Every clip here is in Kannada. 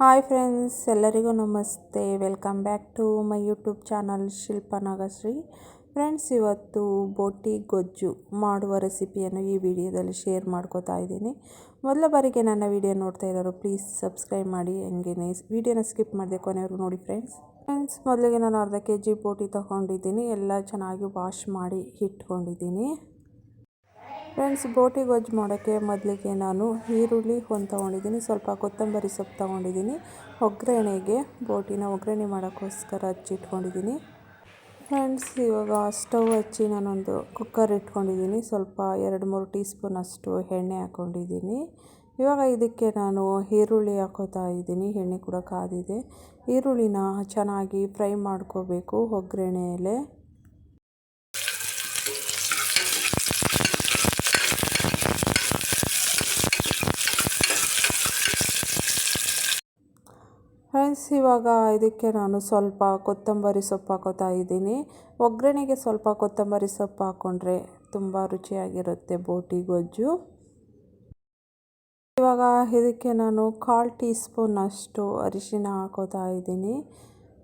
ಹಾಯ್ ಫ್ರೆಂಡ್ಸ್, ಎಲ್ಲರಿಗೂ ನಮಸ್ತೆ. Welcome back to my YouTube channel Shilpa Nagashree. Friends, ಇವತ್ತು ಬೋಟಿ ಗೊಜ್ಜು ಮಾಡುವ ರೆಸಿಪಿಯನ್ನು ಈ ವಿಡಿಯೋದಲ್ಲಿ ಶೇರ್ ಮಾಡ್ಕೋತಾ ಇದ್ದೀನಿ. ಮೊದಲ ಬಾರಿಗೆ ನನ್ನ ವಿಡಿಯೋ ನೋಡ್ತಾ ಇರೋರು, ಪ್ಲೀಸ್ ಸಬ್ಸ್ಕ್ರೈಬ್ ಮಾಡಿ. ಹಂಗೇನೆ ವಿಡಿಯೋನ ಸ್ಕಿಪ್ ಮಾಡಿದೆ ಕೊನೆಯವರು ನೋಡಿ ಫ್ರೆಂಡ್ಸ್. ಫ್ರೆಂಡ್ಸ್, ಮೊದಲಿಗೆ ನಾನು ಅರ್ಧ ಕೆ ಜಿ ಬೋಟಿ ತೊಗೊಂಡಿದ್ದೀನಿ. ಎಲ್ಲ ಚೆನ್ನಾಗಿ ವಾಶ್ ಮಾಡಿ ಇಟ್ಕೊಂಡಿದ್ದೀನಿ. ಫ್ರೆಂಡ್ಸ್ ಬೋಟಿ ಗೊಜ್ಜು ಮಾಡೋಕ್ಕೆ ಮೊದಲಿಗೆ ನಾನು ಈರುಳ್ಳಿ ಒಂದು ತೊಗೊಂಡಿದ್ದೀನಿ, ಸ್ವಲ್ಪ ಕೊತ್ತಂಬರಿ ಸೊಪ್ಪು ತೊಗೊಂಡಿದ್ದೀನಿ, ಒಗ್ಗರಣೆಗೆ ಬೋಟಿನ ಒಗ್ಗರಣೆ ಮಾಡೋಕ್ಕೋಸ್ಕರ ಹಚ್ಚಿಟ್ಕೊಂಡಿದ್ದೀನಿ ಫ್ರೆಂಡ್ಸ್ ಇವಾಗ ಸ್ಟವ್ ಹಚ್ಚಿ ನಾನೊಂದು ಕುಕ್ಕರ್ ಇಟ್ಕೊಂಡಿದ್ದೀನಿ, ಸ್ವಲ್ಪ ಎರಡು ಮೂರು ಟೀ ಸ್ಪೂನ್ ಅಷ್ಟು ಎಣ್ಣೆ ಹಾಕ್ಕೊಂಡಿದ್ದೀನಿ. ಇವಾಗ ಇದಕ್ಕೆ ನಾನು ಈರುಳ್ಳಿ ಹಾಕೋತಾ ಇದ್ದೀನಿ, ಎಣ್ಣೆ ಕೂಡ ಕಾದಿದೆ. ಈರುಳ್ಳಿನ ಚೆನ್ನಾಗಿ ಫ್ರೈ ಮಾಡ್ಕೋಬೇಕು ಒಗ್ಗರಣೆಯಲ್ಲೇ ಫ್ರೆಂಡ್ಸ್ ಇವಾಗ ಇದಕ್ಕೆ ನಾನು ಸ್ವಲ್ಪ ಕೊತ್ತಂಬರಿ ಸೊಪ್ಪು ಹಾಕೋತಾ ಇದ್ದೀನಿ. ಒಗ್ಗರಣೆಗೆ ಸ್ವಲ್ಪ ಕೊತ್ತಂಬರಿ ಸೊಪ್ಪು ಹಾಕ್ಕೊಂಡ್ರೆ ತುಂಬ ರುಚಿಯಾಗಿರುತ್ತೆ ಬೋಟಿ ಗೊಜ್ಜು. ಇವಾಗ ಇದಕ್ಕೆ ನಾನು ಕಾಲು ಟೀ ಸ್ಪೂನ್ ಅಷ್ಟು ಅರಿಶಿನ ಹಾಕೋತಾ ಇದ್ದೀನಿ.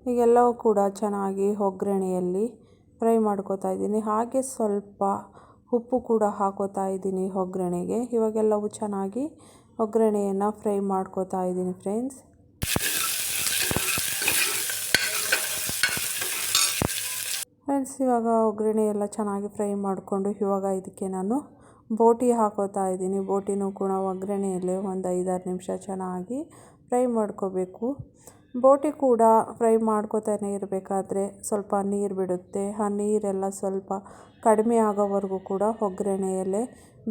ಈಗೆಲ್ಲವೂ ಕೂಡ ಚೆನ್ನಾಗಿ ಒಗ್ಗರಣೆಯಲ್ಲಿ ಫ್ರೈ ಮಾಡ್ಕೋತಾ ಇದ್ದೀನಿ. ಹಾಗೆ ಸ್ವಲ್ಪ ಉಪ್ಪು ಕೂಡ ಹಾಕೋತಾ ಇದ್ದೀನಿ ಒಗ್ಗರಣೆಗೆ. ಇವಾಗೆಲ್ಲವೂ ಚೆನ್ನಾಗಿ ಒಗ್ಗರಣೆಯನ್ನು ಫ್ರೈ ಮಾಡ್ಕೋತಾ ಇದ್ದೀನಿ ಫ್ರೆಂಡ್ಸ್ ಫ್ರೆಂಡ್ಸ್, ಇವಾಗ ಒಗ್ಗರಣೆ ಎಲ್ಲ ಚೆನ್ನಾಗಿ ಫ್ರೈ ಮಾಡಿಕೊಂಡು ಇವಾಗ ಇದಕ್ಕೆ ನಾನು ಬೋಟಿ ಹಾಕೋತಾ ಇದ್ದೀನಿ. ಬೋಟಿನೂ ಕೂಡ ಒಗ್ಗರಣೆಯಲ್ಲಿ ಒಂದು ಐದಾರು ನಿಮಿಷ ಚೆನ್ನಾಗಿ ಫ್ರೈ ಮಾಡ್ಕೋಬೇಕು. ಬೋಟಿ ಕೂಡ ಫ್ರೈ ಮಾಡ್ಕೋತಾನೆ ಇರಬೇಕಾದ್ರೆ ಸ್ವಲ್ಪ ನೀರು ಬಿಡುತ್ತೆ. ಆ ನೀರೆಲ್ಲ ಸ್ವಲ್ಪ ಕಡಿಮೆ ಆಗೋವರೆಗೂ ಕೂಡ ಒಗ್ಗರಣೆಯಲ್ಲೇ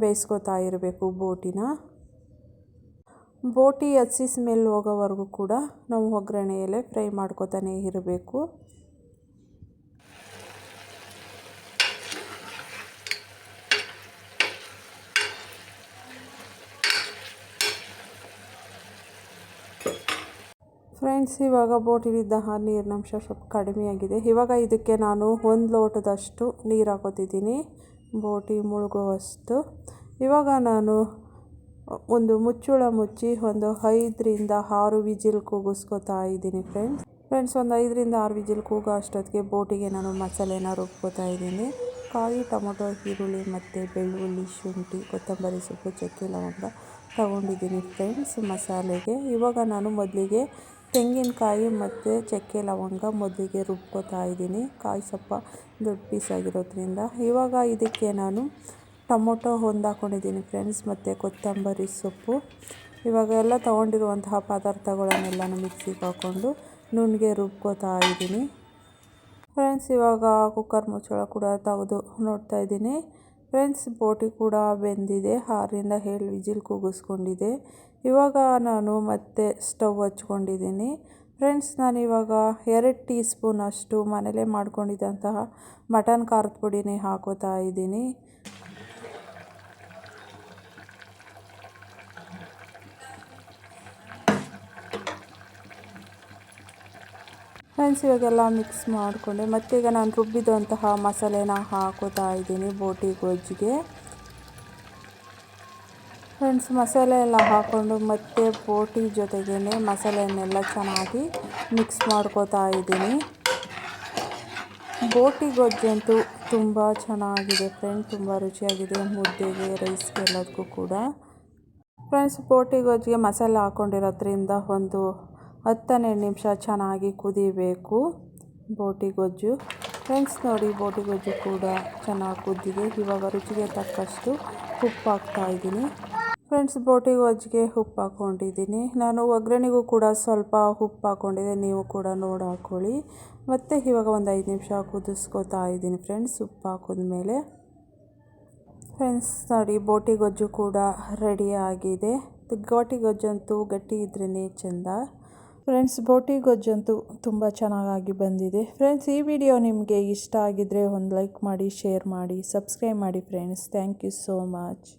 ಬೇಯಿಸ್ಕೊತಾ ಇರಬೇಕು ಬೋಟಿನ. ಬೋಟಿ ಹಸಿ ಸ್ಮೆಲ್ ಹೋಗೋವರೆಗೂ ಕೂಡ ನಾವು ಒಗ್ಗರಣೆಯಲ್ಲೇ ಫ್ರೈ ಮಾಡ್ಕೋತಾನೆ ಇರಬೇಕು. ಫ್ರೆಂಡ್ಸ್ ಇವಾಗ ಬೋಟಿಲಿದ್ದ ನೀರಿನ ಅಂಶ ಸ್ವಲ್ಪ ಕಡಿಮೆಯಾಗಿದೆ. ಇವಾಗ ಇದಕ್ಕೆ ನಾನು ಒಂದು ಲೋಟದಷ್ಟು ನೀರು ಹಾಕೋತಿದ್ದೀನಿ. ಬೋಟಿ ಮುಳುಗುವಷ್ಟು. ಇವಾಗ ನಾನು ಒಂದು ಮುಚ್ಚುಳ ಮುಚ್ಚಿ ಒಂದು ಐದರಿಂದ ಆರು ವಿಜಿಲ್ ಕೂಗಿಸ್ಕೊತಾ ಇದ್ದೀನಿ ಫ್ರೆಂಡ್ಸ್ ಫ್ರೆಂಡ್ಸ್ ಒಂದು ಐದರಿಂದ ಆರು ವಿಜಿಲ್ ಕೂಗೋ ಅಷ್ಟೊತ್ತಿಗೆ ಬೋಟಿಗೆ ನಾನು ಮಸಾಲೆನ ರುಬ್ಕೋತಾ ಇದ್ದೀನಿ. ಕಾಯಿ, ಟೊಮೊಟೊ, ಈರುಳ್ಳಿ ಮತ್ತು ಬೆಳ್ಳುಳ್ಳಿ, ಶುಂಠಿ, ಕೊತ್ತಂಬರಿ ಸೊಪ್ಪು, ಚಕ್ಕೆ, ಲವಂಗ ತಗೊಂಡಿದ್ದೀನಿ ಫ್ರೆಂಡ್ಸ್ ಮಸಾಲೆಗೆ. ಇವಾಗ ನಾನು ಮೊದಲಿಗೆ ತೆಂಗಿನಕಾಯಿ ಮತ್ತು ಚಕ್ಕೆ ಲವಂಗ ಮೊದಲಿಗೆ ರುಬ್ಕೋತಾ ಇದ್ದೀನಿ. ಕಾಯಿ ಸ್ವಲ್ಪ ದೊಡ್ಡ ಪೀಸ್ ಆಗಿರೋದ್ರಿಂದ. ಇವಾಗ ಇದಕ್ಕೆ ನಾನು ಟೊಮೊಟೊ ಹೊಂದಾಕೊಂಡಿದ್ದೀನಿ ಫ್ರೆಂಡ್ಸ್ ಮತ್ತು ಕೊತ್ತಂಬರಿ ಸೊಪ್ಪು. ಇವಾಗ ಎಲ್ಲ ತೊಗೊಂಡಿರುವಂತಹ ಪದಾರ್ಥಗಳನ್ನೆಲ್ಲನೂ ಮಿಕ್ಸಿಗೆ ಹಾಕ್ಕೊಂಡು ನುಣ್ಣಗೆ ರುಬ್ಕೋತಾ ಇದ್ದೀನಿ. ಫ್ರೆಂಡ್ಸ್, ಇವಾಗ ಕುಕ್ಕರ್ ಮುಚ್ಚಳ ಕೂಡ ತೆಗೆದು ನೋಡ್ತಾ ಇದ್ದೀನಿ. ಫ್ರೆಂಡ್ಸ್, ಬೋಟಿ ಕೂಡ ಬೆಂದಿದೆ. ಹಾರಿಂದ ಹೇಳಿ ವಿಜಿಲ್ ಕೂಗಿಸ್ಕೊಂಡಿದೆ. ಇವಾಗ ನಾನು ಮತ್ತೆ ಸ್ಟವ್ ಹಚ್ಕೊಂಡಿದ್ದೀನಿ. ಫ್ರೆಂಡ್ಸ್ ನಾನಿವಾಗ ಎರಡು ಟೀ ಸ್ಪೂನ್ ಅಷ್ಟು ಮನೇಲೇ ಮಾಡ್ಕೊಂಡಿದ್ದಂತಹ ಮಟನ್ ಖಾರದ ಪುಡಿನೇ ಹಾಕೋತಾ ಇದ್ದೀನಿ. ಫ್ರೆಂಡ್ಸ್, ಇವಾಗೆಲ್ಲ ಮಿಕ್ಸ್ ಮಾಡಿಕೊಂಡೆ. ಈಗ ನಾನು ರುಬ್ಬಿದಂತಹ ಮಸಾಲೆನ ಹಾಕೋತಾ ಇದ್ದೀನಿ ಬೋಟಿ ಗೊಜ್ಜಿಗೆ. ಫ್ರೆಂಡ್ಸ್, ಮಸಾಲೆ ಎಲ್ಲ ಹಾಕ್ಕೊಂಡು ಮತ್ತೆ ಬೋಟಿ ಜೊತೆಗೇ ಮಸಾಲೆಯನ್ನೆಲ್ಲ ಚೆನ್ನಾಗಿ ಮಿಕ್ಸ್ ಮಾಡ್ಕೋತಾ ಇದ್ದೀನಿ. ಬೋಟಿ ಗೊಜ್ಜಂತೂ ತುಂಬ ಚೆನ್ನಾಗಿದೆ ಫ್ರೆಂಡ್, ತುಂಬ ರುಚಿಯಾಗಿದೆ ಮುದ್ದೆಗೆ ರೈಸ್ಗೆ ಎಲ್ಲದಕ್ಕೂ ಕೂಡ. ಫ್ರೆಂಡ್ಸ್, ಬೋಟಿ ಗೊಜ್ಜಿಗೆ ಮಸಾಲೆ ಹಾಕ್ಕೊಂಡಿರೋದ್ರಿಂದ ಒಂದು ಹತ್ತನ್ನೆರಡು ನಿಮಿಷ ಚೆನ್ನಾಗಿ ಕುದಿಬೇಕು. ಬೋಟಿ ಗೊಜ್ಜು. ಫ್ರೆಂಡ್ಸ್ ನೋಡಿ, ಬೋಟಿ ಗೊಜ್ಜು ಕೂಡ ಚೆನ್ನಾಗಿ ಕುದ್ದಿದೆ. ಇವಾಗ ರುಚಿಗೆ ತಕ್ಕಷ್ಟು ಉಪ್ಪು ಹಾಕ್ತಾ ಇದ್ದೀನಿ. ಫ್ರೆಂಡ್ಸ್ ಬೋಟಿ ಗೊಜ್ಜಿಗೆ ಉಪ್ಪು ಹಾಕ್ಕೊಂಡಿದ್ದೀನಿ. ನಾನು ಒಗ್ಗರಣೆಗೂ ಕೂಡ ಸ್ವಲ್ಪ ಉಪ್ಪು ಹಾಕ್ಕೊಂಡಿದ್ದೆ. ನೀವು ಕೂಡ ನೋಡಿ ಹಾಕ್ಕೊಳ್ಳಿ ಮತ್ತು ಇವಾಗ ಒಂದು ಐದು ನಿಮಿಷ ಕುದಿಸ್ಕೊತಾ ಇದ್ದೀನಿ ಫ್ರೆಂಡ್ಸ್ ಉಪ್ಪು ಹಾಕಿದ್ಮೇಲೆ. ಫ್ರೆಂಡ್ಸ್ ನೋಡಿ, ಬೋಟಿ ಗೊಜ್ಜು ಕೂಡ ರೆಡಿ ಆಗಿದೆ. ಗೋಟಿ ಗೊಜ್ಜಂತೂ ಗಟ್ಟಿ ಇದ್ರೇ ಚೆಂದ. ಫ್ರೆಂಡ್ಸ್ ಬೋಟಿ ಗೊಜ್ಜಂತೂ ತುಂಬ ಚೆನ್ನಾಗಿ ಬಂದಿದೆ. ಫ್ರೆಂಡ್ಸ್ ಈ ವಿಡಿಯೋ ನಿಮಗೆ ಇಷ್ಟ ಆಗಿದ್ದರೆ ಒಂದು ಲೈಕ್ ಮಾಡಿ ಶೇರ್ ಮಾಡಿ ಸಬ್ಸ್ಕ್ರೈಬ್ ಮಾಡಿ friends thank you so much